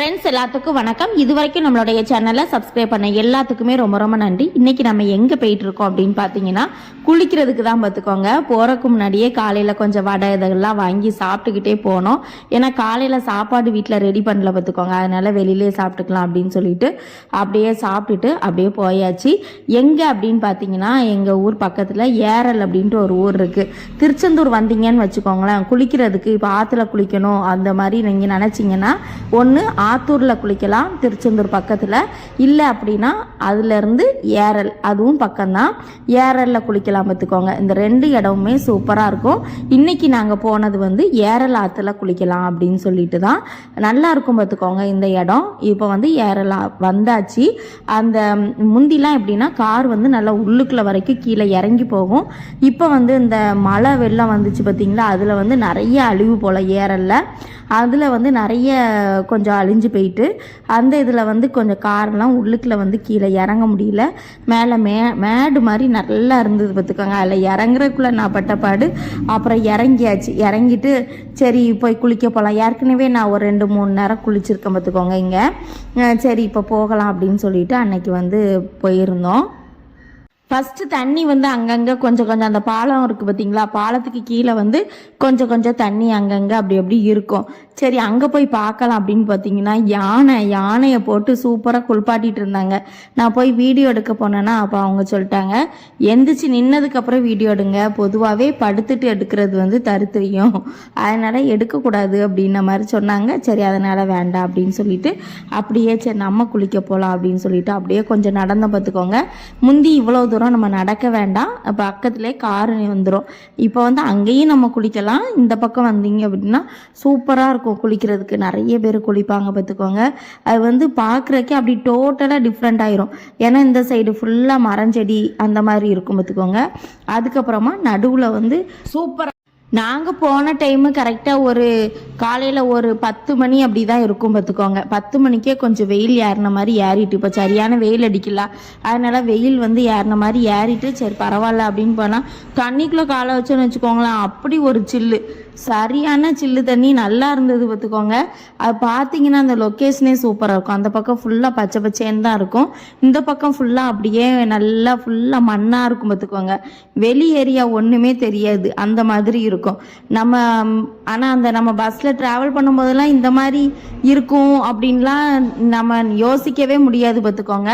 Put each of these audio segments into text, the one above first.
Friends எல்லாத்துக்கும் வணக்கம். இது வரைக்கும் நம்மளுடைய சேனலை சப்ஸ்கிரைப் பண்ண எல்லாத்துக்குமே ரொம்ப ரொம்ப நன்றி. இன்னைக்கு நம்ம எங்கே போயிட்டு இருக்கோம் அப்படின்னு பார்த்தீங்கன்னா குளிக்கிறதுக்கு தான் பார்த்துக்கோங்க போகிறக்கு முன்னாடியே காலையில் கொஞ்சம் வடை இதெல்லாம் வாங்கி சாப்பிட்டுக்கிட்டே போனோம். ஏன்னா காலையில் சாப்பாடு வீட்டில் ரெடி பண்ணல பார்த்துக்கோங்க அதனால வெளியிலே சாப்பிட்டுக்கலாம் அப்படின்னு சொல்லிட்டு அப்படியே சாப்பிட்டுட்டு அப்படியே போயாச்சு. எங்கே அப்படின்னு பார்த்தீங்கன்னா எங்கள் ஊர் பக்கத்தில் ஏரல் அப்படின்ட்டு ஒரு ஊர் இருக்குது திருச்செந்தூர் வந்தீங்கன்னு வச்சுக்கோங்களேன். குளிக்கிறதுக்கு இப்போ ஆற்றுல குளிக்கணும் அந்த மாதிரி நீங்கள் நினச்சிங்கன்னா ஒன்று ஆத்தூரில் குளிக்கலாம் திருச்செந்தூர் பக்கத்தில். இல்லை அப்படின்னா அதுலேருந்து ஏரல் அதுவும் பக்கம்தான். ஏரலில் குளிக்கலாம் பார்த்துக்கோங்க இந்த ரெண்டு இடமுமே சூப்பராக இருக்கும். இன்றைக்கி நாங்கள் போனது வந்து ஏரல் ஆற்றுல குளிக்கலாம் அப்படின்னு சொல்லிட்டு தான் நல்லா இருக்கும் பார்த்துக்கோங்க இந்த இடம். இப்போ வந்து ஏரல் வந்தாச்சு. அந்த முந்திலாம் எப்படின்னா கார் வந்து நல்லா உள்ளுக்குள்ள வரைக்கும் கீழே இறங்கி போகும். இப்போ வந்து இந்த மழை வெள்ளம் வந்துச்சு பார்த்தீங்களா அதில் வந்து நிறைய அழிவு போல் ஏரலில். அதில் வந்து நிறைய கொஞ்சம் அழிஞ்சு போயிட்டு அந்த இதில் வந்து கொஞ்சம் காரெலாம் உள்ளுக்குள்ளே வந்து கீழே இறங்க முடியல. மேலே மே மேடு மாதிரி நல்லா இருந்தது பார்த்துக்கோங்க. அதில் இறங்குறதுக்குள்ளே நான் பட்ட பாடு அப்புறம் இறங்கியாச்சு. இறங்கிட்டு சரி போய் குளிக்க போகலாம் ஏற்கனவே நான் ஒரு ரெண்டு மூணு நேரம் குளிச்சிருக்கேன் பார்த்துக்கோங்க இங்கே. சரி இப்போ போகலாம் அப்படின்னு சொல்லிட்டு அன்னைக்கு வந்து போயிருந்தோம். ஃபஸ்ட்டு தண்ணி வந்து அங்கங்கே கொஞ்சம் கொஞ்சம் அந்த பாலம் இருக்குது பார்த்தீங்களா பாலத்துக்கு கீழே வந்து கொஞ்சம் கொஞ்சம் தண்ணி அங்கங்கே அப்படி அப்படி இருக்கும். சரி அங்கே போய் பார்க்கலாம் அப்படின்னு பார்த்தீங்கன்னா யானை யானையை போட்டு சூப்பராக குளிப்பாட்டிட்டு இருந்தாங்க. நான் போய் வீடியோ எடுக்க போனேன்னா அப்போ அவங்க சொல்லிட்டாங்க எந்திரிச்சு நின்னதுக்கப்புறம் வீடியோ எடுங்க. பொதுவாகவே படுத்துட்டு எடுக்கிறது வந்து தருத்திரியும். அதனால் எடுக்கக்கூடாது அப்படின்ன மாதிரி சொன்னாங்க. சரி அதனால் வேண்டாம் அப்படின்னு சொல்லிட்டு அப்படியே சரி நம்ம குளிக்க போகலாம் அப்படின்னு சொல்லிட்டு அப்படியே கொஞ்சம் நடந்த பார்த்துக்கோங்க முந்தி இவ்வளோ தூரம் நம்ம நடக்க வேண்டாம். பக்கத்துலேயே காரு வந்துடும் இப்போ வந்து அங்கேயும் நம்ம குளிக்கலாம். இந்த பக்கம் வந்தீங்க அப்படின்னா சூப்பராக இருக்கும் குளிக்கிறதுக்கு. நிறைய பேர் குளிப்பாங்க பார்த்துக்கோங்க. அது வந்து பார்க்குறக்கே அப்படி டோட்டலாக டிஃப்ரெண்ட் ஆயிரும். ஏன்னா இந்த சைடு ஃபுல்லாக மரஞ்செடி அந்த மாதிரி இருக்கும் பார்த்துக்கோங்க. அதுக்கப்புறமா நடுவில் வந்து சூப்பராக நாங்கள் போன டைமு கரெக்டாக ஒரு காலையில் ஒரு பத்து மணி அப்படி தான் இருக்கும் பார்த்துக்கோங்க. பத்து மணிக்கே கொஞ்சம் வெயில் ஏறின மாதிரி ஏறிட்டு இப்போ சரியான வெயில் அடிக்கல. அதனால வெயில் வந்து ஏறின மாதிரி ஏறிட்டு சரி பரவாயில்ல அப்படின்னு போனால் தண்ணிக்குள்ளே காலை வச்சோன்னு வச்சுக்கோங்களேன் அப்படி ஒரு சில்லு சரியான சில்லு தண்ணி நல்லா இருந்தது பார்த்துக்கோங்க. அது பார்த்தீங்கன்னா அந்த லொக்கேஷனே சூப்பராக இருக்கும். அந்த பக்கம் ஃபுல்லாக பச்சை பச்சைன்னு தான் இருக்கும். இந்த பக்கம் ஃபுல்லாக அப்படியே நல்லா ஃபுல்லாக மண்ணாக இருக்கும் பார்த்துக்கோங்க. வெளி ஏரியா ஒன்றுமே தெரியாது. அந்த மாதிரி இருக்கும். நம்ம ஆனால் அந்த நம்ம பஸ்ஸில் ட்ராவல் பண்ணும்போதெல்லாம் இந்த மாதிரி இருக்கும் அப்படின்லாம் நம்ம யோசிக்கவே முடியாது பார்த்துக்கோங்க.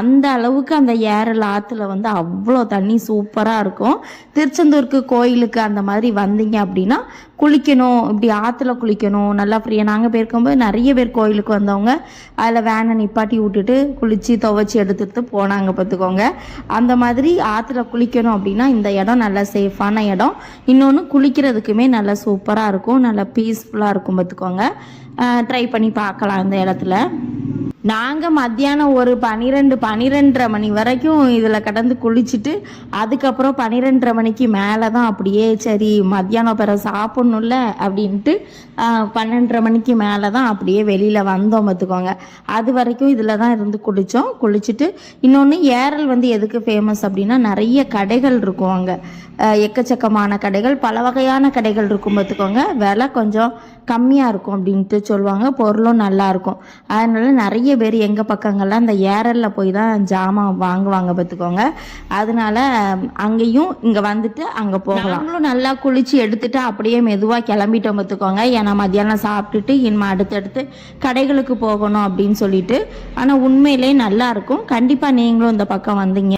அந்த அளவுக்கு அந்த ஏரல் ஆற்றுல வந்து அவ்வளோ தண்ணி சூப்பராக இருக்கும். திருச்செந்தூருக்கு கோயிலுக்கு அந்த மாதிரி வந்தீங்க அப்படின்னா குளிக்கணும் இப்படி ஆற்றுல குளிக்கணும் நல்லா ஃப்ரீயாக நாங்கள் போயிருக்கும்போது நிறைய பேர் கோயிலுக்கு வந்தவங்க அதில் வேனை நிப்பாட்டி விட்டுட்டு குளித்து துவைச்சி எடுத்துட்டு போனாங்க பார்த்துக்கோங்க. அந்த மாதிரி ஆற்றுல குளிக்கணும் அப்படின்னா இந்த இடம் நல்லா சேஃபான இடம். இன்னொன்று குளிக்கிறதுக்குமே நல்லா சூப்பராக இருக்கும் நல்லா பீஸ்ஃபுல்லாக இருக்கும் பார்த்துக்கோங்க. ட்ரை பண்ணி பார்க்கலாம் இந்த இடத்துல. நாங்கள் மத்தியானம் ஒரு பன்னிரெண்டு பன்னிரெண்டரை மணி வரைக்கும் இதில் கடந்து குளிச்சுட்டு அதுக்கப்புறம் பன்னிரெண்டரை மணிக்கு மேலே தான் அப்படியே சரி மத்தியானம் பிற சாப்பிட்ணும்ல அப்படின்ட்டு பன்னெண்டரை மணிக்கு மேலே தான் அப்படியே வெளியில் வந்தோம் பார்த்துக்கோங்க. அது வரைக்கும் இதில் தான் இருந்து குளித்தோம் குளிச்சுட்டு இன்னொன்று ஏரல் வந்து எதுக்கு ஃபேமஸ் அப்படின்னா நிறைய கடைகள் இருக்கும் அங்கே. எக்கச்சக்கமான கடைகள் பல வகையான கடைகள் இருக்கும் பார்த்துக்கோங்க. விலை கொஞ்சம் கம்மியாக இருக்கும் அப்படின்ட்டு சொல்லுவாங்க. பொருளும் நல்லா இருக்கும். அதனால நிறைய பேர் எங்கள் பக்கங்கள்லாம் இந்த ஏரலில் போய் தான் ஜாமான் வாங்குவாங்க பார்த்துக்கோங்க. அதனால அங்கேயும் இங்கே வந்துட்டு அங்கே போகலாம். நாங்களும் நல்லா குளிச்சு எடுத்துட்டு அப்படியே மெதுவாக கிளம்பிட்டோம் பார்த்துக்கோங்க. ஏன்னா மத்தியானம் சாப்பிட்டுட்டு இனிமேல் அடுத்தடுத்து கடைகளுக்கு போகணும் அப்படின்னு சொல்லிட்டு. ஆனால் உண்மையிலே நல்லா இருக்கும். கண்டிப்பாக நீங்களும் இந்த பக்கம் வந்தீங்க.